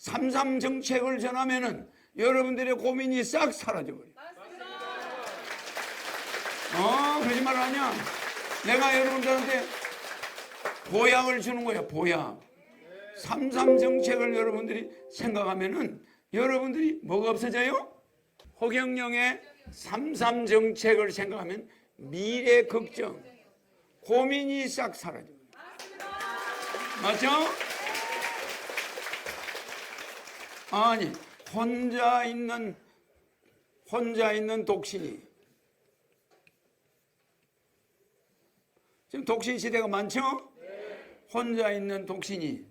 삼삼 정책을 전하면은 여러분들의 고민이 싹 사라져버려요. 어, 거짓말 하냐? 내가 여러분들한테 보약을 주는 거야, 보약. 삼삼 정책을 여러분들이 생각하면은 여러분들이 뭐가 없어져요? 호경영의 삼삼 정책을 생각하면 미래 걱정, 고민이 싹 사라져요. 맞죠? 아니, 혼자 있는, 혼자 있는 독신이. 지금 독신 시대가 많죠? 혼자 있는 독신이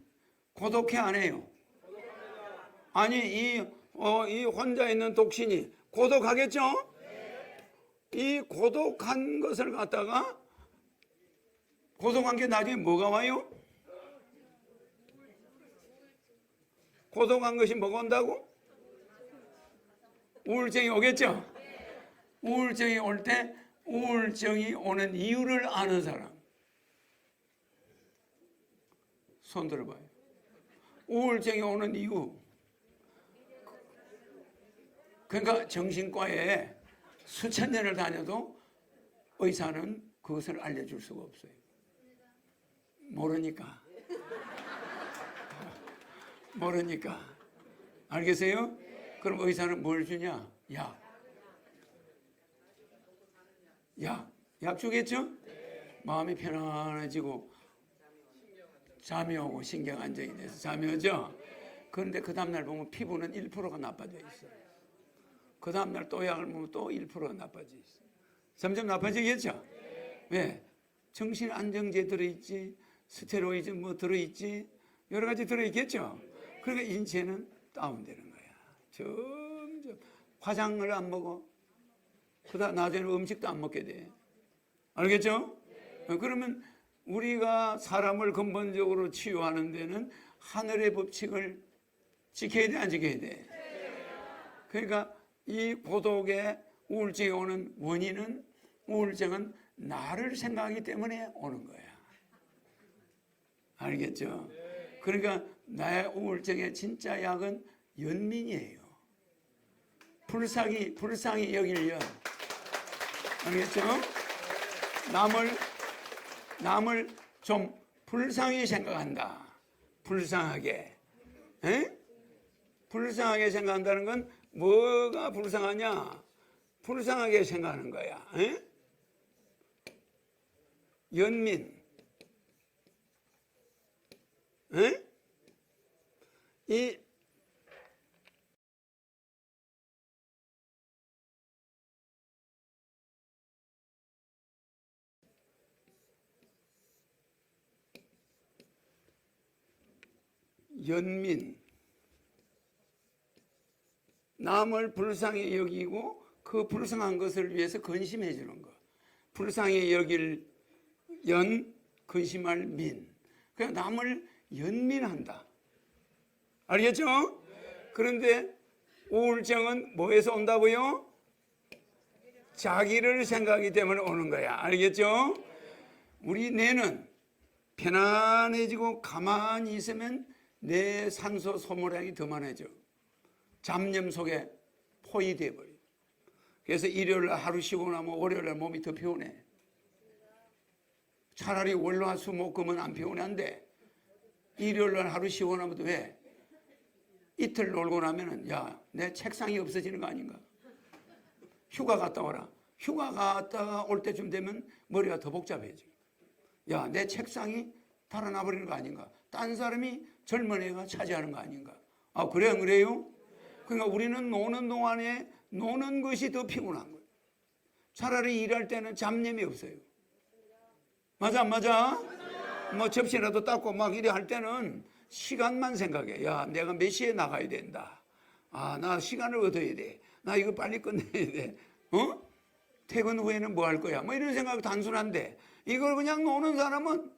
고독해 안 해요? 아니, 이, 어, 이 혼자 있는 독신이 고독하겠죠? 이 고독한 것을 갖다가 고독한 게 나중에 뭐가 와요? 고독한 것이 뭐가 온다고? 우울증이 오겠죠? 우울증이 올 때 우울증이 오는 이유를 아는 사람 손 들어봐요. 우울증이 오는 이유 그러니까 정신과에 수천 년을 다녀도 의사는 그것을 알려줄 수가 없어요. 모르니까. 모르니까. 알겠어요? 그럼 의사는 뭘 주냐? 약. 약. 약 주겠죠? 마음이 편안해지고 잠이 오고 신경 안정이 돼서 잠이 오죠? 그런데 그 다음날 보면 피부는 1%가 나빠져 있어요. 그 다음날 또 약을 먹으면 또 1%가 나빠져 있어요. 점점 나빠지겠죠? 왜? 정신 안정제 들어있지, 스테로이드 뭐 들어있지, 여러 가지 들어있겠죠? 그러니까 인체는 다운되는 거야. 점점 화장을 안 먹어. 그다 나중에 음식도 안 먹게 돼. 알겠죠? 어, 그러면 우리가 사람을 근본적으로 치유하는 데는 하늘의 법칙을 지켜야 돼, 안 지켜야 돼? 그러니까 이 고독의 우울증이 오는 원인은 우울증은 나를 생각하기 때문에 오는 거야. 알겠죠? 그러니까 나의 우울증의 진짜 약은 연민이에요. 불쌍히, 불쌍히 여길 연. 알겠죠? 남을, 남을 좀 불쌍히 생각한다. 불쌍하게. 에? 불쌍하게 생각한다는 건 뭐가 불쌍하냐? 불쌍하게 생각하는 거야. 에? 연민. 에? 이 연민 남을 불쌍히 여기고 그 불쌍한 것을 위해서 근심해 주는 것. 불쌍히 여길 연 근심할 민. 그냥 남을 연민한다. 알겠죠? 그런데 우울증은 뭐에서 온다고요? 자기를 생각하기 때문에 오는 거야. 알겠죠? 우리 뇌는 편안해지고 가만히 있으면 내 산소 소모량이 더 많아져. 잡념 속에 포위돼 버려. 그래서 일요일 날 하루 쉬고 나면 월요일 날 몸이 더 피곤해. 차라리 월화수목금은 안 피곤한데 일요일 날 하루 쉬고 나면 왜? 이틀 놀고 나면은 야 내 책상이 없어지는 거 아닌가? 휴가 갔다 오라. 휴가 갔다가 올 때쯤 되면 머리가 더 복잡해져. 야 내 책상이 달아나 버리는 거 아닌가? 딴 사람이 젊은 애가 차지하는 거 아닌가? 아 그래 안 그래요? 그러니까 우리는 노는 동안에 노는 것이 더 피곤한 거예요. 차라리 일할 때는 잡념이 없어요. 맞아, 안 맞아? 뭐 접시라도 닦고 막 이래 할 때는 시간만 생각해. 야, 내가 몇 시에 나가야 된다. 아, 나 시간을 얻어야 돼. 나 이거 빨리 끝내야 돼. 어? 퇴근 후에는 뭐 할 거야? 뭐 이런 생각 단순한데 이걸 그냥 노는 사람은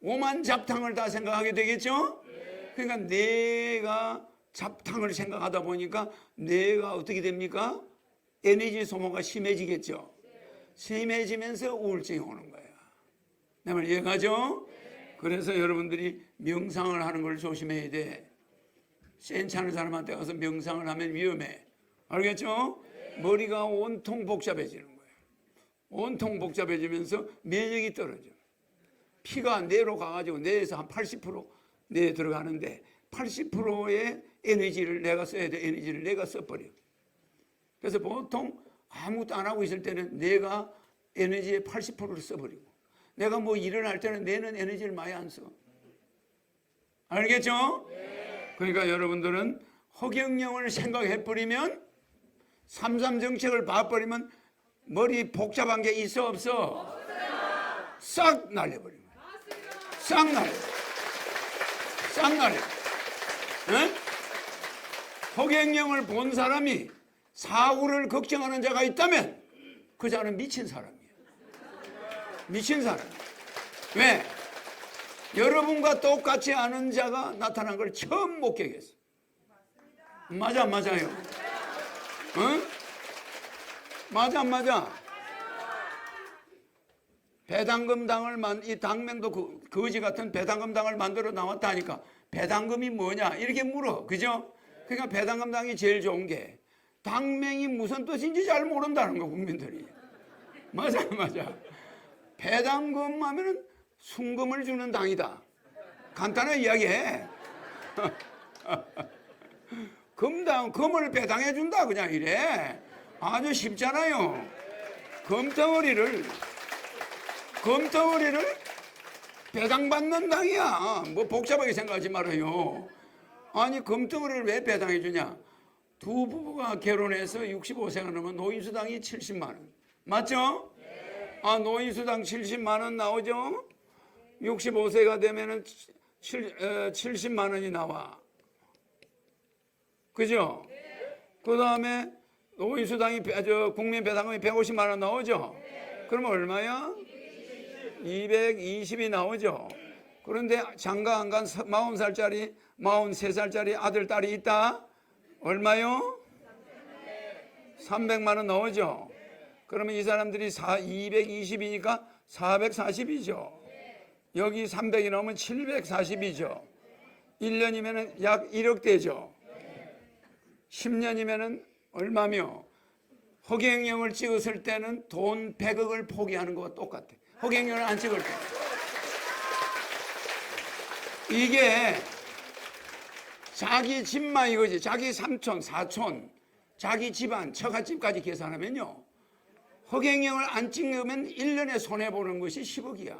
오만 잡탕을 다 생각하게 되겠죠? 그러니까 내가 잡탕을 생각하다 보니까 내가 어떻게 됩니까? 에너지 소모가 심해지겠죠? 심해지면서 우울증이 오는 거야. 내말 이해가죠? 그래서 여러분들이 명상을 하는 걸 조심해야 돼. 센찮은 사람한테 가서 명상을 하면 위험해. 알겠죠? 머리가 온통 복잡해지는 거예요. 온통 복잡해지면서 면역이 떨어져. 피가 뇌로 가가지고 뇌에서 한 80% 뇌에 들어가는데 80%의 에너지를 내가 써야 돼 에너지를 내가 써버려. 그래서 보통 아무것도 안 하고 있을 때는 내가 에너지의 80%를 써버리고 내가 뭐할 때는 내는 에너지를 많이 안 써. 알겠죠? 그러니까 여러분들은 허경영을 생각해 버리면 삼삼 정책을 봐버리면 머리 복잡한 게 있어 없어? 싹 날려버립니다. 싹 날려. 싹 날려. 응? 허경영을 본 사람이 사후를 걱정하는 자가 있다면 그 자는 미친 사람이에요. 미친 사람. 왜? 여러분과 똑같이 아는 자가 나타난 걸 처음 목격했어. 맞아, 맞아요. 응? 맞아, 맞아. 배당금 당을 만, 이 당명도 그, 거지 같은 배당금 당을 만들어 나왔다니까. 배당금이 뭐냐? 이렇게 물어. 그죠? 그러니까 배당금 당이 제일 좋은 게 당명이 무슨 뜻인지 잘 모른다는 거, 국민들이. 맞아, 맞아. 배당금 하면은 순금을 주는 당이다. 간단하게 이야기해. 금당, 금을 배당해 준다. 그냥 이래. 아주 쉽잖아요. 금덩어리를, 금덩어리를 배당받는 당이야. 뭐 복잡하게 생각하지 말아요. 아니, 금덩어리를 왜 배당해 주냐? 두 부부가 결혼해서 65세가 넘으면 노인수당이 70만 원. 맞죠? 아, 노인 수당 70만 원 나오죠? 65세가 되면은 7, 70만 원이 나와. 그죠? 그 다음에 노인 수당이, 배- 저, 국민 배당금이 150만 원 나오죠? 그러면 얼마야? 220이 나오죠? 그런데 장가 안 간 40살짜리, 43살짜리 아들, 딸이 있다? 얼마요? 300만 원 나오죠? 그러면 이 사람들이 220이니까 440이죠. 여기 300이 나오면 740이죠. 1년이면 약 1억 되죠. 10년이면 얼마며? 허경영을 찍었을 때는 돈 100억을 포기하는 거와 똑같아. 허경영을 안 찍을 때. 이게 자기 집만 이거지. 자기 삼촌, 사촌, 자기 집안, 처갓집까지 계산하면요. 허경영을 안 찍으면 1년에 손해보는 것이 10억이야.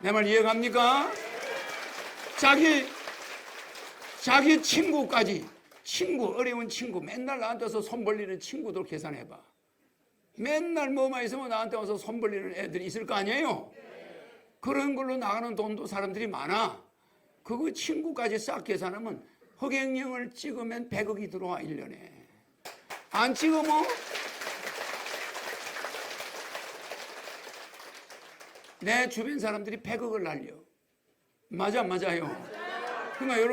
내 말 이해갑니까? 자기, 자기 친구까지, 친구, 어려운 친구, 맨날 나한테서 손 벌리는 친구들 계산해봐. 맨날 뭐만 있으면 나한테 와서 손 벌리는 애들이 있을 거 아니에요? 그런 걸로 나가는 돈도 사람들이 많아. 그거 친구까지 싹 계산하면 허경영을 찍으면 100억이 들어와, 1년에. 안 찍으면 내 주변 사람들이 100억을 날려. 맞아, 맞아요. 그러니까 여러분.